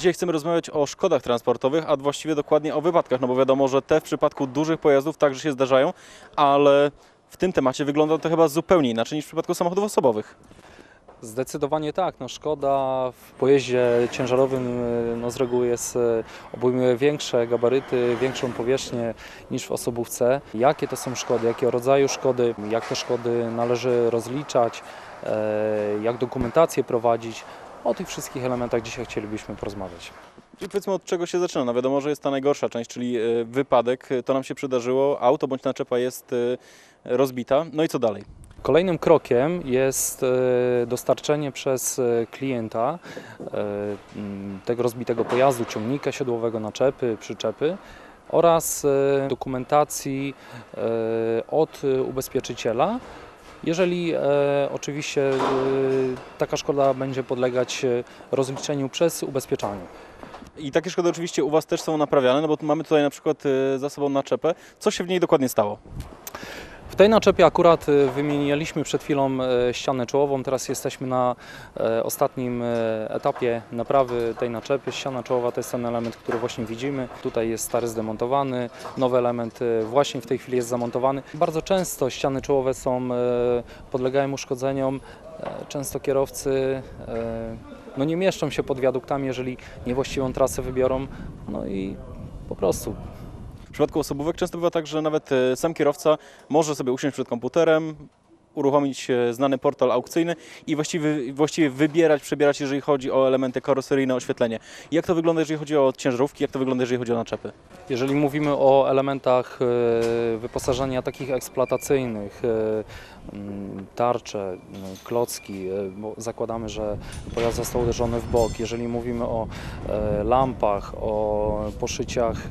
Dzisiaj chcemy rozmawiać o szkodach transportowych, a właściwie dokładnie o wypadkach, no bo wiadomo, że te w przypadku dużych pojazdów także się zdarzają, ale w tym temacie wygląda to chyba zupełnie inaczej niż w przypadku samochodów osobowych. Zdecydowanie tak. No, szkoda w pojeździe ciężarowym y, no, z reguły jest, y, obejmuje większe gabaryty, większą powierzchnię niż w osobówce. Jakie to są szkody, jakiego rodzaju szkody, jak te szkody należy rozliczać, e, jak dokumentację prowadzić. O tych wszystkich elementach dzisiaj chcielibyśmy porozmawiać. Czyli powiedzmy od czego się zaczyna. No wiadomo, że jest ta najgorsza część, czyli e, wypadek. E, To nam się przydarzyło, auto bądź naczepa jest rozbita. No i co dalej? Kolejnym krokiem jest e, dostarczenie przez e, klienta e, tego rozbitego pojazdu, ciągnika siodłowego, naczepy, przyczepy oraz dokumentacji od ubezpieczyciela. Jeżeli oczywiście taka szkoda będzie podlegać rozliczeniu przez ubezpieczanie. I takie szkody oczywiście u Was też są naprawiane, no bo mamy tutaj na przykład za sobą naczepę. Co się w niej dokładnie stało? W tej naczepie akurat y, wymienialiśmy przed chwilą e, ścianę czołową, teraz jesteśmy na e, ostatnim etapie naprawy tej naczepy. Ściana czołowa to jest ten element, który właśnie widzimy. Tutaj jest stary zdemontowany, nowy element właśnie w tej chwili jest zamontowany. Bardzo często ściany czołowe są, podlegają uszkodzeniom, często kierowcy no nie mieszczą się pod wiaduktami, jeżeli niewłaściwą trasę wybiorą, no i po prostu W przypadku osobówek często bywa tak, że nawet e, sam kierowca może sobie usiąść przed komputerem, uruchomić e, znany portal aukcyjny i właściwie, właściwie wybierać, przebierać, jeżeli chodzi o elementy karoseryjne, oświetlenie. Jak to wygląda, jeżeli chodzi o ciężarówki, jak to wygląda, jeżeli chodzi o naczepy? Jeżeli mówimy o elementach e, wyposażenia takich eksploatacyjnych, e, mm, tarcze, m, klocki, bo zakładamy, że pojazd został uderzony w bok. Jeżeli mówimy o lampach, o poszyciach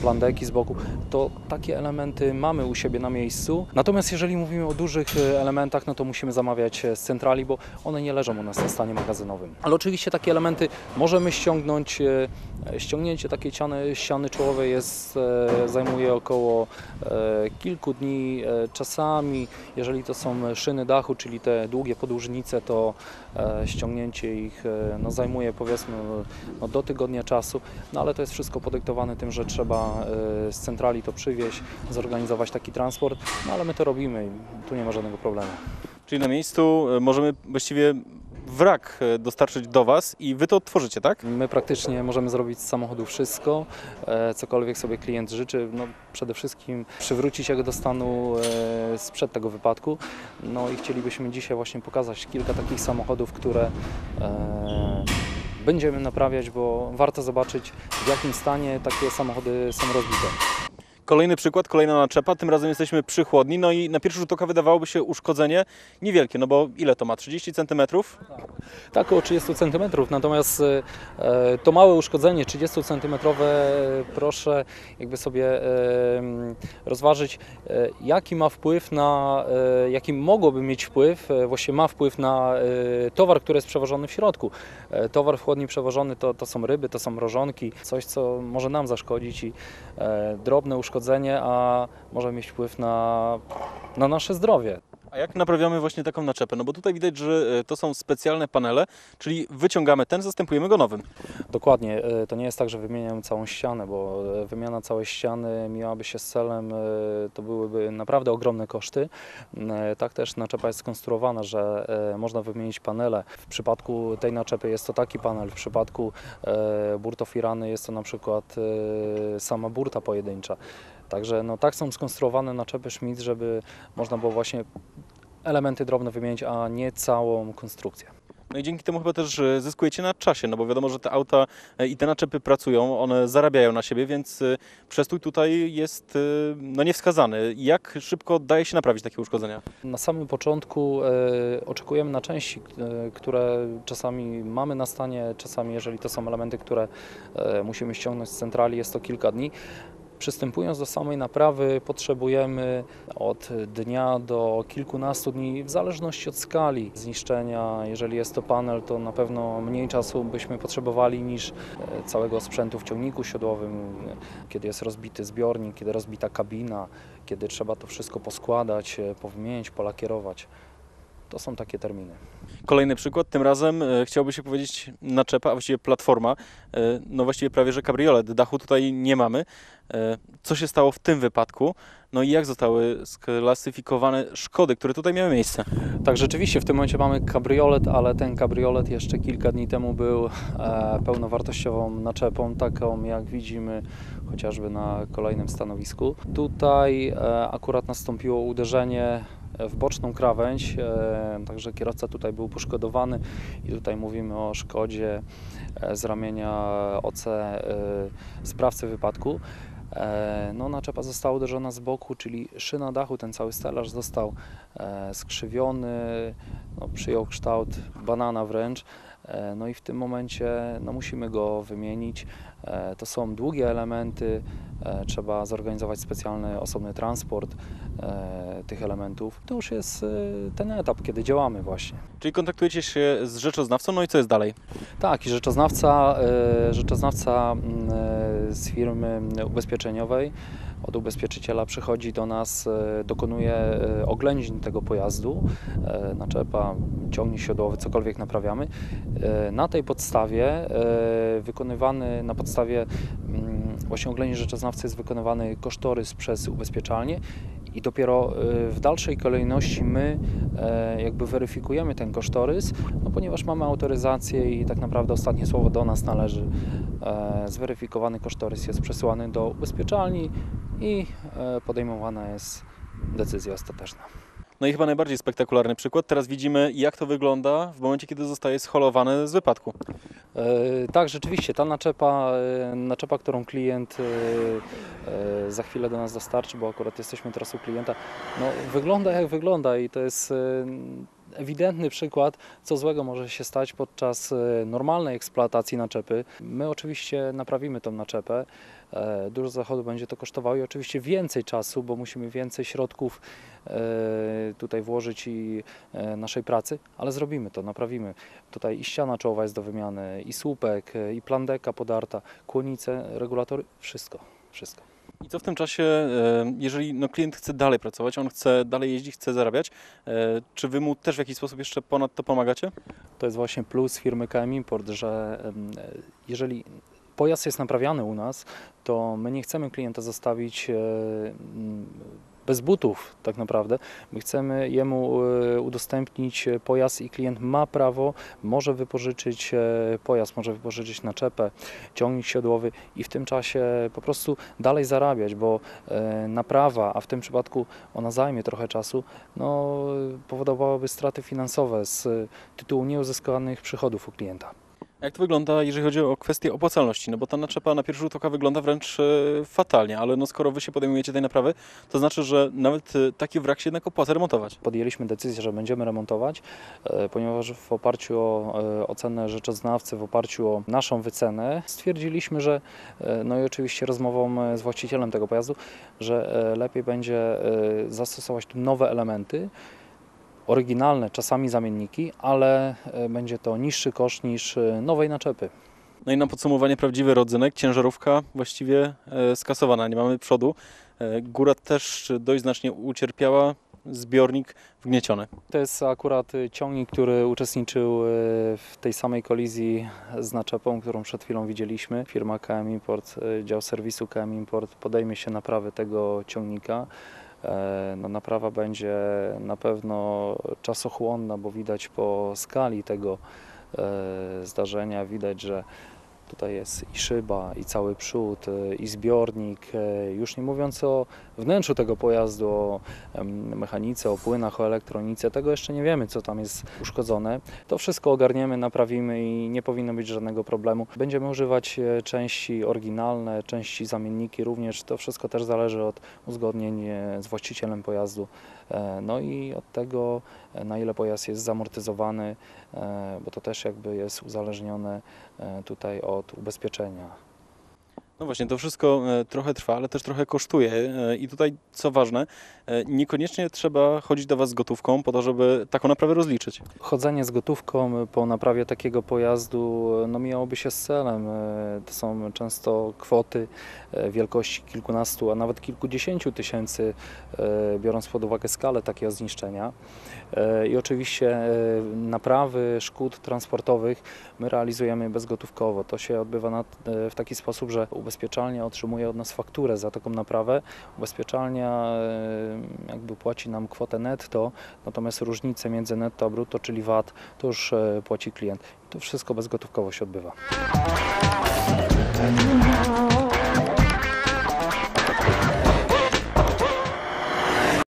plandeki z boku, to takie elementy mamy u siebie na miejscu. Natomiast jeżeli mówimy o dużych e, elementach, no to musimy zamawiać e, z centrali, bo one nie leżą u nas na stanie magazynowym. Ale oczywiście takie elementy możemy ściągnąć. e, Ściągnięcie takiej ściany, ściany czołowej jest, e, zajmuje około e, kilku dni. E, czasami, jeżeli to są szyny dachu, czyli te długie podłużnice, to e, ściągnięcie ich e, no, zajmuje powiedzmy no, do tygodnia czasu. No ale to jest wszystko podyktowane tym, że trzeba e, z centrali to przywieźć, zorganizować taki transport. No ale my to robimy i tu nie ma żadnego problemu. Czyli na miejscu e, możemy właściwie wrak e, dostarczyć do Was i Wy to odtworzycie, tak? My praktycznie możemy zrobić z samochodu wszystko, e, cokolwiek sobie klient życzy. No, przede wszystkim przywrócić jego do stanu e, sprzed tego wypadku. No i chcielibyśmy dzisiaj właśnie pokazać kilka takich samochodów, które będziemy naprawiać, bo warto zobaczyć w jakim stanie takie samochody są rozbite. Kolejny przykład, kolejna naczepa, tym razem jesteśmy przy chłodni, no i na pierwszy rzut oka wydawałoby się uszkodzenie niewielkie, no bo ile to ma? 30 cm? Tak, około 30 cm, natomiast e, to małe uszkodzenie 30 cm, proszę jakby sobie e, rozważyć, e, jaki ma wpływ na, e, jaki mogłoby mieć wpływ, e, właściwie ma wpływ na e, towar, który jest przewożony w środku. E, Towar w chłodni przewożony to, to są ryby, to są mrożonki, coś co może nam zaszkodzić i e, drobne uszkodzenie, a może mieć wpływ na, na nasze zdrowie. A jak naprawiamy właśnie taką naczepę? No bo tutaj widać, że e, to są specjalne panele, czyli wyciągamy ten, zastępujemy go nowym. Dokładnie, e, to nie jest tak, że wymieniamy całą ścianę, bo e, wymiana całej ściany miałaby się z celem, to byłyby naprawdę ogromne koszty. Tak też naczepa jest skonstruowana, że można wymienić panele. W przypadku tej naczepy jest to taki panel, w przypadku burtofirany jest to na przykład sama burta pojedyncza. Także no, tak są skonstruowane naczepy Schmidt, żeby można było właśnie elementy drobne wymienić, a nie całą konstrukcję. No i dzięki temu chyba też e, zyskujecie na czasie, no bo wiadomo, że te auta e, i te naczepy pracują, one zarabiają na siebie, więc e, przestój tutaj jest no niewskazany. Jak szybko daje się naprawić takie uszkodzenia? Na samym początku e, oczekujemy na części, e, które czasami mamy na stanie, czasami jeżeli to są elementy, które e, musimy ściągnąć z centrali, jest to kilka dni. Przystępując do samej naprawy, potrzebujemy od dnia do kilkunastu dni, w zależności od skali zniszczenia. Jeżeli jest to panel, to na pewno mniej czasu byśmy potrzebowali niż e, całego sprzętu w ciągniku siodłowym, kiedy jest rozbity zbiornik, kiedy rozbita kabina, kiedy trzeba to wszystko poskładać, e, powymienić, polakierować. To są takie terminy. Kolejny przykład, tym razem e, chciałoby się powiedzieć naczepa, a właściwie platforma, e, no właściwie prawie że kabriolet, dachu tutaj nie mamy. E, co się stało w tym wypadku? No i jak zostały sklasyfikowane szkody, które tutaj miały miejsce? Tak, rzeczywiście w tym momencie mamy kabriolet, ale ten kabriolet jeszcze kilka dni temu był e, pełnowartościową naczepą, taką jak widzimy chociażby na kolejnym stanowisku. Tutaj e, akurat nastąpiło uderzenie w boczną krawędź, e, także kierowca tutaj był poszkodowany i tutaj mówimy o szkodzie e, z ramienia OC e, sprawcy wypadku. No, naczepa została uderzona z boku, czyli szyna dachu, ten cały stelaż został skrzywiony, no, przyjął kształt banana wręcz. E, No i w tym momencie no, musimy go wymienić. E, To są długie elementy, e, trzeba zorganizować specjalny, osobny transport tych elementów. To już jest ten etap, kiedy działamy właśnie. Czyli kontaktujecie się z rzeczoznawcą, no i co jest dalej? Tak, i rzeczoznawca, rzeczoznawca mm, z firmy ubezpieczeniowej od ubezpieczyciela przychodzi do nas, e, dokonuje e, oględzin tego pojazdu, e, naczepa, ciągnik siodłowy, cokolwiek naprawiamy. Na tej podstawie, wykonywany na podstawie mm, właśnie oględzin rzeczoznawcy jest wykonywany kosztorys przez ubezpieczalnię i dopiero w dalszej kolejności my jakby weryfikujemy ten kosztorys, no ponieważ mamy autoryzację i tak naprawdę ostatnie słowo do nas należy. Zweryfikowany kosztorys jest przesyłany do ubezpieczalni i e, podejmowana jest decyzja ostateczna. No i chyba najbardziej spektakularny przykład. Teraz widzimy, jak to wygląda w momencie, kiedy zostaje scholowane z wypadku. E, Tak, rzeczywiście, ta naczepa, e, naczepa, którą klient e, e, za chwilę do nas dostarczy, bo akurat jesteśmy teraz u klienta, no, wygląda jak wygląda i to jest e, ewidentny przykład, co złego może się stać podczas normalnej eksploatacji naczepy. My oczywiście naprawimy tą naczepę. E, Dużo zachodu będzie to kosztowało i oczywiście więcej czasu, bo musimy więcej środków e, tutaj włożyć i e, naszej pracy, ale zrobimy to, naprawimy. Tutaj i ściana czołowa jest do wymiany, i słupek, i plandeka podarta, kłonice, regulatory, wszystko, wszystko. I co w tym czasie, jeżeli no, klient chce dalej pracować, on chce dalej jeździć, chce zarabiać, czy wy mu też w jakiś sposób jeszcze ponad to pomagacie? To jest właśnie plus firmy KM Import, że jeżeli pojazd jest naprawiany u nas, to my nie chcemy klienta zostawić e, bez butów tak naprawdę. My chcemy jemu e, udostępnić pojazd i klient ma prawo, może wypożyczyć e, pojazd, może wypożyczyć naczepę, ciągnik siodłowy i w tym czasie po prostu dalej zarabiać, bo e, naprawa, a w tym przypadku ona zajmie trochę czasu, no, powodowałaby straty finansowe z tytułu nieuzyskanych przychodów u klienta. Jak to wygląda, jeżeli chodzi o kwestię opłacalności? No bo ta naczepa na pierwszy rzut oka wygląda wręcz e, fatalnie, ale no skoro wy się podejmujecie tej naprawy, to znaczy, że nawet e, taki wrak się jednak opłaca remontować. Podjęliśmy decyzję, że będziemy remontować, e, ponieważ w oparciu o ocenę rzeczoznawcy, w oparciu o naszą wycenę, stwierdziliśmy, że, no i oczywiście rozmową z właścicielem tego pojazdu, że lepiej będzie zastosować tu nowe elementy, oryginalne, czasami zamienniki, ale e, będzie to niższy koszt niż e, nowej naczepy. No i na podsumowanie prawdziwy rodzynek, ciężarówka właściwie e, skasowana, nie mamy przodu. Góra też dość znacznie ucierpiała, zbiornik wgnieciony. To jest akurat ciągnik, który uczestniczył w tej samej kolizji z naczepą, którą przed chwilą widzieliśmy. Firma KM Import, dział serwisu KM Import podejmie się naprawy tego ciągnika. E, No, naprawa będzie na pewno czasochłonna, bo widać po skali tego e, zdarzenia, widać, że tutaj jest i szyba, i cały przód, e, i zbiornik, e, już nie mówiąc o wnętrzu tego pojazdu, o mechanice, o płynach, o elektronice, tego jeszcze nie wiemy, co tam jest uszkodzone. To wszystko ogarniemy, naprawimy i nie powinno być żadnego problemu. Będziemy używać e, części oryginalne, części zamienniki również. To wszystko też zależy od uzgodnień z właścicielem pojazdu. E, No i od tego, e, na ile pojazd jest zamortyzowany, e, bo to też jakby jest uzależnione tutaj od ubezpieczenia. No właśnie, to wszystko e, trochę trwa, ale też trochę kosztuje. E, I tutaj, co ważne, e, niekoniecznie trzeba chodzić do Was z gotówką po to, żeby taką naprawę rozliczyć. Chodzenie z gotówką po naprawie takiego pojazdu no, mijałoby się z celem. To są często kwoty wielkości kilkunastu, a nawet kilkudziesięciu tysięcy, biorąc pod uwagę skalę takiego zniszczenia. E, I oczywiście e, naprawy szkód transportowych my realizujemy bezgotówkowo. To się odbywa e, w taki sposób, że ubezpieczalnia otrzymuje od nas fakturę za taką naprawę. Ubezpieczalnia jakby płaci nam kwotę netto, natomiast różnicę między netto a brutto, czyli VAT, to już płaci klient. To wszystko bezgotówkowo się odbywa.